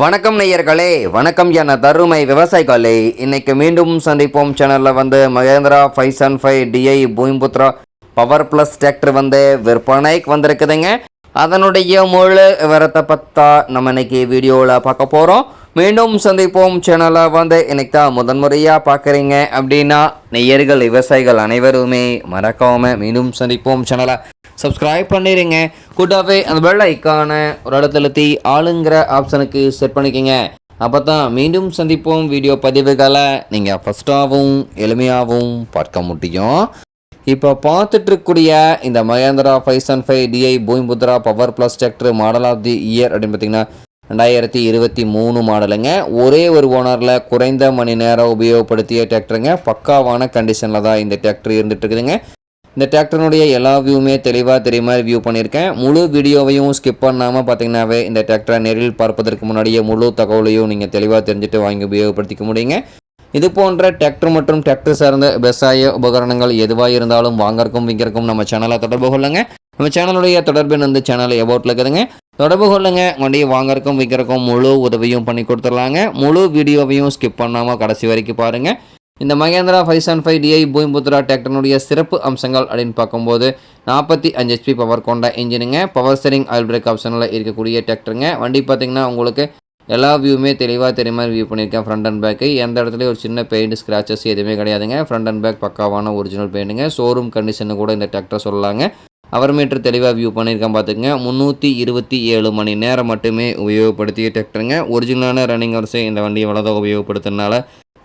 வணக்கம் நேயர்களே வணக்கம் என தருமை விவசாயிகளே. இன்னைக்கு மீண்டும் சந்திப்போம். சேனலில் வந்து Mahindra five seven five DI Bhoomiputra power plus tractor வந்து விற்பனைக்கு வந்திருக்குதுங்க. அதனுடைய முழு விவரத்தை பற்றா நம்ம இன்னைக்கு வீடியோவில் பார்க்க போகிறோம் மீண்டும் சந்திப்போம். சேனலாக வந்து இன்னைக்கு தான் முதன்முறையாக பார்க்குறீங்க. அப்படின்னா நெய்யர்கள் விவசாயிகள் அனைவருமே மறக்காமல் மீண்டும் சந்திப்போம். சேனலை சப்ஸ்கிரைப் பண்ணிடுங்க கூட்டாவே அந்த பெல் ஐக்கான ஒரு இடத்துலத்தி ஆளுங்கிற ஆப்ஷனுக்கு செட் பண்ணிக்கோங்க. அப்போ தான் மீண்டும் சந்திப்போம். வீடியோ பதிவுகளை நீங்கள் ஃபஸ்ட்டாகவும் எளிமையாகவும் பார்க்க முடியும். இப்போ பார்த்துட்ருக்கூடிய இந்த Mahindra five sun five DI Bhoomiputra power plus tractor model of the year அப்படின்னு பார்த்தீங்கன்னா ரெண்டாயிரத்தி இருபத்தி மூணு மாடலுங்க. ஒரே ஒரு ஓனரில் குறைந்த மணி நேரம் உபயோகப்படுத்திய டிராக்டருங்க பக்காவான கண்டிஷனில் தான் இந்த டிராக்டர் இருந்துட்டு இருக்குதுங்க இந்த டிராக்டருடைய எல்லா வியூவுமே தெளிவாக தெரியுமா? மாதிரி வியூ பண்ணியிருக்கேன். முழு வீடியோவையும் ஸ்கிப் பண்ணாமல் பார்த்தீங்கன்னாவே இந்த டிராக்டரை நேரில் பார்ப்பதற்கு முன்னாடியே முழு தகவலையும் நீங்கள் தெளிவாக தெரிஞ்சுட்டு வாங்கி உபயோகப்படுத்திக்க முடியுங்க. இது போன்ற டிராக்டர் மற்றும் டிராக்டர் சார்ந்த விவசாய உபகரணங்கள் எதுவாக இருந்தாலும் வாங்கறக்கும் விற்கிறக்கும் நம்ம சேனலை தொடர்பு கொள்ளுங்க. நம்ம சேனலுடைய தொடர்பு வந்து சேனல் எபோட்டில் இருக்குதுங்க. தொடர்பு கொள்ளுங்க. வண்டியை வாங்கறக்கும் விற்கிறக்கும் முழு உதவியும் பண்ணி கொடுத்துடலாங்க. முழு வீடியோவையும் ஸ்கிப் பண்ணாமல் கடைசி வரைக்கும் பாருங்கள் இந்த Mahindra five seven five DI Bhoomiputra டிராக்டர்னுடைய சிறப்பு அம்சங்கள் அப்படின்னு பார்க்கும்போது நாற்பத்தி அஞ்சு ஹெச்பி பவர் கொண்ட இன்ஜினுங்க பவர் ஸ்டரிங் ஆயில் பிரேக் ஆப்ஷனில் இருக்கக்கூடிய டிராக்டருங்க வண்டி பார்த்திங்கன்னா உங்களுக்கு எல்லா வியூவுமே தெளிவாக தெரியும் மாதிரி வியூ பண்ணியிருக்கேன். ஃப்ரண்ட் அண்ட் பேக்கு எந்த இடத்துலையும் ஒரு சின்ன பெயிண்ட் ஸ்க்ராச்சஸ் எதுவுமே கிடையாதுங்க. ஃப்ரண்ட் அண்ட் பேக் பக்காவான ஒரிஜினல் பெயிண்ட்டுங்க ஷோரூம் கண்டிஷனு கூட இந்த டிராக்டர் சொல்லலாங்க. அவர் மீட்டர் தெளிவாக வியூ பண்ணியிருக்கேன் பார்த்துக்கங்க. முந்நூற்றி இருபத்தி ஏழு மணி நேரம் மட்டுமே உபயோகப்படுத்திய டிராக்டருங்க ஒரிஜினலான ரன்னிங் வரிசை இந்த வண்டியை வளர்த்த உபயோகப்படுத்துறதுனால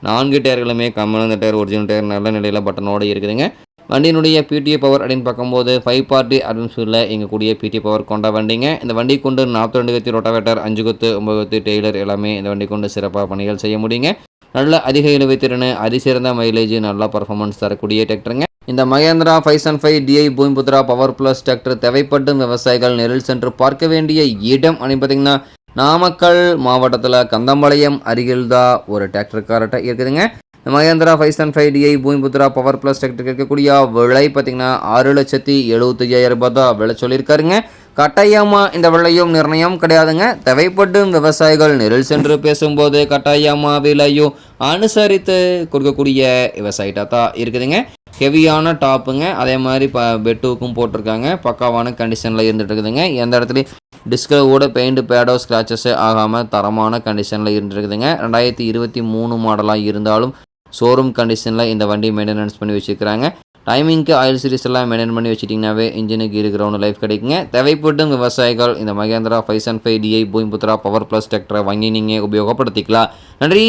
நான்கு டயர்களுமே கம்மியான டயர் ஒரிஜினல் டயர் நல்ல நிலையில் பட்டனோடு இருக்குதுங்க. வண்டியினுடைய பிடிஏ பவர் அப்படின்னு பார்க்கும்போது ஃபைவ் பார்ட்டி அட்மிஷனில் எங்கள் கூடிய பிடிஏ பவர் கொண்ட வண்டிங்க. இந்த வண்டி கொண்டு நாற்பத்தி ரெண்டு கத்தி ரொட்டாவேட்டர் அஞ்சு கொத்து ஒம்பது கொத்து டெய்லர் எல்லாமே இந்த வண்டி கொண்டு சிறப்பாக பணிகள் செய்ய முடியுங்க. நல்ல அதிக இழுவைத்திறன் அதிசிறந்த மைலேஜ் நல்லா பர்ஃபார்மன்ஸ் தரக்கூடிய டிராக்டருங்க இந்த Mahindra five seven five DI Bhoomiputra power plus tractor தேவைப்படும் விவசாயிகள் நெரில் சென்று பார்க்க வேண்டிய இடம் அப்படின்னு பார்த்தீங்கன்னா நாமக்கல் மாவட்டத்தில் கந்தம்பாளையம் அருகில் தான் ஒரு டிராக்டர்கார்ட்ட இருக்குதுங்க. இந்த Mahindra five seven five DI Bhoomiputra power plus tractor இருக்கக்கூடிய விலை பார்த்தீங்கன்னா ஆறு லட்சத்தி எழுபத்தி ஐயாயிரம் ரூபாய் தான் விலை சொல்லியிருக்காருங்க. கட்டாயமாக இந்த விலையும் நிர்ணயம் கிடையாதுங்க. தேவைப்படும் விவசாயிகள் நெரில் சென்று பேசும்போது கட்டாயமாக விலையும் அனுசரித்து கொடுக்கக்கூடிய விவசாயிட்டாக தான் இருக்குதுங்க. ஹெவியான டாப்புங்க. அதே மாதிரி ப பெட்டுக்கும் போட்டிருக்காங்க. பக்காவான கண்டிஷனில் இருந்துட்டு இருக்குதுங்க எந்த இடத்துலையும் டிஸ்கில் கூட பெயிண்ட் பேடோ ஸ்க்ராச்சஸே ஆகாமல் தரமான கண்டிஷனில் இருந்துருக்குதுங்க ரெண்டாயிரத்தி இருபத்தி மூணு மாடலாக இருந்தாலும் ஷோரூம் கண்டிஷனில் இந்த வண்டி மெயின்டெனன்ஸ் பண்ணி வச்சுருக்கிறாங்க. டைமிங்க்கு ஆயில் சீரிஸ் எல்லாம் மெயின்டைன் பண்ணி வச்சிட்டிங்கனாவே இன்ஜினுக்கு இருக்கிற ஒன்று லைஃப் கிடைக்குங்க. தேவைப்படும் விவசாயிகள் இந்த Mahindra five seven five DI Bhoomiputra power plus டிராக்டரை வாங்கி நீங்கள் உபயோகப்படுத்திக்கலாம். நன்றி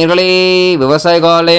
நிகழே விவசாயிகளே.